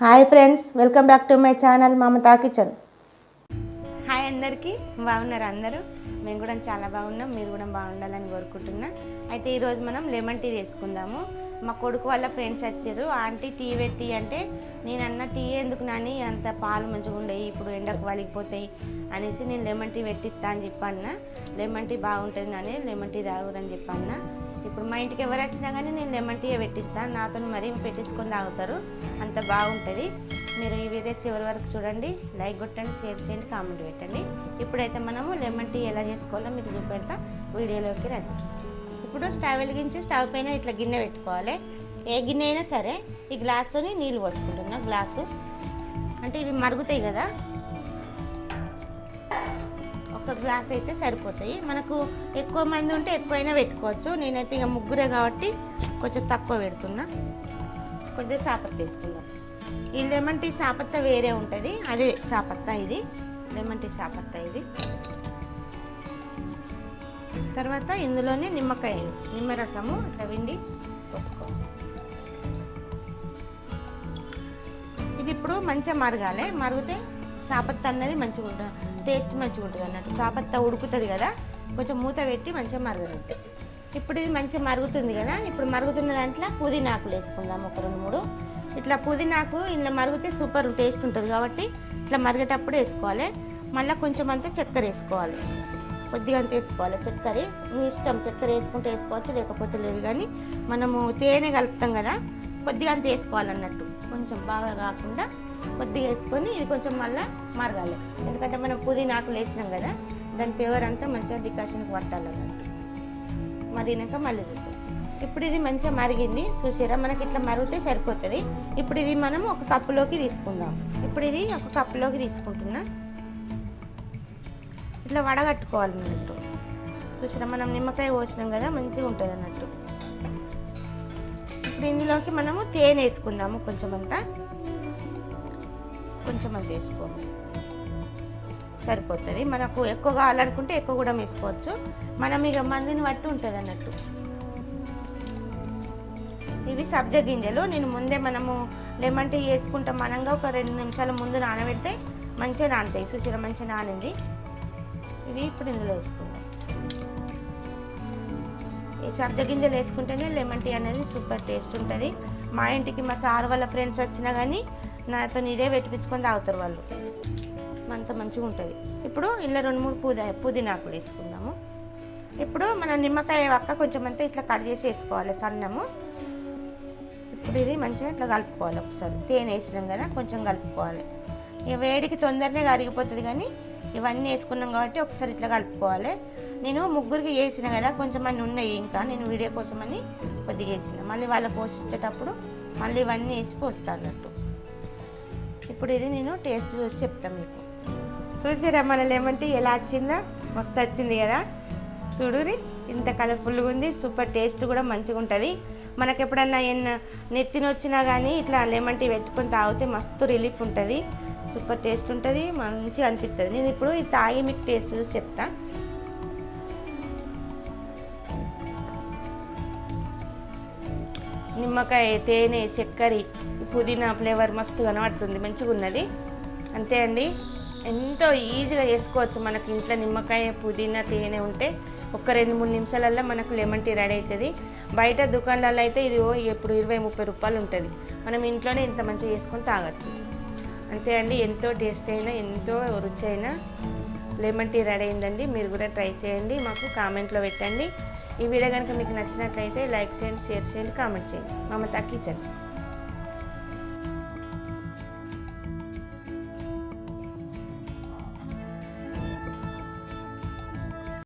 Hi friends welcome back to my channel Mamata kitchen. Hi అందరికీ బాగున్నారు అందరూ? మేము కూడా చాలా బాగున్నాం మీరు కూడా బాగుండాలని కోరుకుంటున్నా. అయితే ఈరోజు మనం లెమన్ టీ చేసుకుందాము మా కొడుకు వాళ్ళ ఫ్రెండ్స్ వచ్చారు. ఆంటీ టీ పెట్టి అంటే నేనన్న టీ ఎందుకు నాని? అంత పాలు మంచిగా ఉండేవి ఇప్పుడు ఎండకు వలిగిపోతాయి అనేసి నేను లెమన్ టీ పెట్టిస్తా అని చెప్పన్న. లెమన్ టీ బాగుంటుంది నాని లెమన్ టీ తాగురని చెప్పన్న. ఇప్పుడు మా ఇంటికి ఎవరు వచ్చినా కానీ నేను లెమన్ టీ పెట్టిస్తాను నాతో మరీ పెట్టించుకొని తాగుతారు. అంత బాగుంటుంది. మీరు ఈ వీడియో చివరి వరకు చూడండి. లైక్ కొట్టండి షేర్ చేయండి కామెంట్ పెట్టండి. ఇప్పుడైతే మనము లెమన్ టీ ఎలా చేసుకోవాలో మీకు చూపెడతా. వీడియోలోకి రండి. ఇప్పుడు స్టవ్ వెలిగించి స్టవ్ పైన ఇట్లా గిన్నె పెట్టుకోవాలి. ఏ గిన్నె అయినా సరే ఈ గ్లాస్తోని నీళ్ళు పోసుకుంటున్నా గ్లాసు. అంటే ఇవి మరుగుతాయి కదా? ఒక గ్లాస్ అయితే సరిపోతాయి. మనకు ఎక్కువ మంది ఉంటే ఎక్కువైనా పెట్టుకోవచ్చు. నేనైతే ఇక ముగ్గురే కాబట్టి కొంచెం తక్కువ పెడుతున్నా. కొద్దిగా చాపత్త వేసుకుందాం. ఈ లెమన్ టీ చాపత్త వేరే ఉంటుంది. అదే చాపత్త ఇది. లెమన్ టీ చాపత్త ఇది. తర్వాత ఇందులోనే నిమ్మకాయ నిమ్మరసము ఇట్లా విండి పోసుకోవాలి. ఇది ఇప్పుడు మంచిగా మరగాలి. మరిగితే చాపత్త అన్నది మంచిగా ఉంటుంది. టేస్ట్ మంచిగా ఉంటుంది అన్నట్టు. చాపత్త ఉడుకుతుంది కదా కొంచెం మూత పెట్టి మంచిగా మరగనిద్దాం. ఇప్పుడు ఇది మంచిగా మరుగుతుంది కదా ఇప్పుడు మరుగుతున్న దాంట్లో పుదీనాకులు వేసుకుందాం ఒక రెండు మూడు. ఇట్లా పుదీనాకు ఇలా మరిగితే సూపర్ టేస్ట్ ఉంటుంది కాబట్టి ఇట్లా మరిగేటప్పుడు వేసుకోవాలి. మళ్ళీ కొంచెం అంతా చక్కెర వేసుకోవాలి. కొద్దిగా అంత వేసుకోవాలి. చక్కెర మీ ఇష్టం చక్కెర వేసుకుంటే వేసుకోవచ్చు లేకపోతే లేదు. కానీ మనము తేనె కలుపుతాం కదా కొద్దిగా అంత వేసుకోవాలన్నట్టు. కొంచెం బాగా కాకుండా కొద్దిగా వేసుకొని ఇది కొంచెం మళ్ళీ మరగాలి. ఎందుకంటే మనం పుదీనాకు వేసినాం కదా దాని ఫ్లేవర్ అంతా మంచిగా డికాషన్కి పట్టాలన్నట్టు మరినాక మళ్ళీ చూద్దాం ఇప్పుడు ఇది మంచిగా మరిగింది చూసారా మనకి ఇట్లా మరిగితే సరిపోతుంది. ఇప్పుడు ఇది మనం ఒక కప్పులోకి తీసుకుందాం. ఇప్పుడు ఇది ఒక కప్పులోకి తీసుకుంటున్నాం. ఇట్లా వడగట్టుకోవాలి అన్నట్టు చూసినా మనం నిమ్మకాయ పోసినాం కదా మంచిగా ఉంటుంది అన్నట్టు. ఇప్పుడు ఇందులోకి మనము తేనె వేసుకుందాము కొంచెం అంతా కొంచెం అంత వేసుకోము. సరిపోతుంది. మనకు ఎక్కువ కావాలనుకుంటే ఎక్కువ కూడా వేసుకోవచ్చు. మనం ఇక మందిని బట్టి ఉంటుంది అన్నట్టు. ఇవి సబ్జ గింజలు. నేను ముందే మనము లెమన్ టీ వేసుకుంటాం మనంగా ఒక రెండు నిమిషాల ముందు నానబెడితే మంచిగా నానుతాయి. సుశీల మంచిగా నానింది. ఇవి ఇప్పుడు ఇందులో వేసుకుందాం. ఈ సబ్జ గింజలు వేసుకుంటేనే లెమన్ టీ అనేది సూపర్ టేస్ట్ ఉంటుంది. మా ఇంటికి మా సార్ వాళ్ళ ఫ్రెండ్స్ వచ్చినా కానీ నాతో ఇదే పెట్టించుకొని తాగుతారు వాళ్ళు. అంత మంచిగా ఉంటుంది. ఇప్పుడు ఇలా రెండు మూడు పుదీ పుదీనాకులు వేసుకుందాము. ఇప్పుడు మన నిమ్మకాయ వక్క కొంచెం అంతా ఇట్లా కట్ చేసి వేసుకోవాలి సన్నము. ఇప్పుడు ఇది మంచిగా ఇట్లా కలుపుకోవాలి ఒకసారి. తేనె వేసినాం కదా కొంచెం కలుపుకోవాలి. ఇక వేడికి తొందరనే కరిగిపోతుంది కానీ ఇవన్నీ వేసుకున్నాం కాబట్టి ఒకసారి ఇట్లా కలుపుకోవాలి. నేను ముగ్గురికి వేసిన కదా కొంచెం అన్నీ ఉన్నాయి ఇంకా నేను వీడియో కోసమని కొద్దిగా వేసిన. మళ్ళీ వాళ్ళకి పోషించేటప్పుడు మళ్ళీ ఇవన్నీ వేసి పోస్తానట్టు అన్నట్టు. ఇప్పుడు ఇది నేను టేస్ట్ చూసి చెప్తాను మీకు. చూసిరా మన లెమన్ టీ ఎలా వచ్చిందో? మస్తు వచ్చింది కదా? చూడురి ఇంత కలర్ఫుల్గా ఉంది సూపర్ టేస్ట్ కూడా మంచిగా ఉంటుంది. మనకి ఎప్పుడన్నా ఎన్న నెత్తిన వచ్చినా కానీ ఇట్లా లెమన్ టీ పెట్టుకొని తాగితే మస్తు రిలీఫ్ ఉంటుంది. సూపర్ టేస్ట్ ఉంటుంది మంచిగా అనిపిస్తుంది నేను ఇప్పుడు ఇది తాగి మీకు టేస్ట్ చూసి చెప్తా. నిమ్మకాయ తేనె చక్కెర ఈ పుదీనా ఫ్లేవర్ మస్తు కనబడుతుంది మంచిగా ఉన్నది. అంతే అండి. ఎంతో ఈజీగా చేసుకోవచ్చు మనకి ఇంట్లో నిమ్మకాయ పుదీనా తేనె ఉంటే. ఒక రెండు మూడు నిమిషాలల్లో మనకు లెమన్ టీ రెడీ అవుతుంది బయట దుకాణాలలో అయితే ఇది ఓ ఇప్పుడు ఇరవై ముప్పై రూపాయలు ఉంటుంది. మనం ఇంట్లోనే ఇంత మంచిగా చేసుకొని తాగచ్చు. అంతే అండి ఎంతో టేస్ట్ అయినా ఎంతో రుచి అయినా లెమన్ టీ రెడీ అయిందండి. మీరు కూడా ట్రై చేయండి మాకు కామెంట్లో పెట్టండి. ఈ వీడియో కనుక మీకు నచ్చినట్లయితే లైక్ చేయండి షేర్ చేయండి కామెంట్ చేయండి. మమతా కిచెన్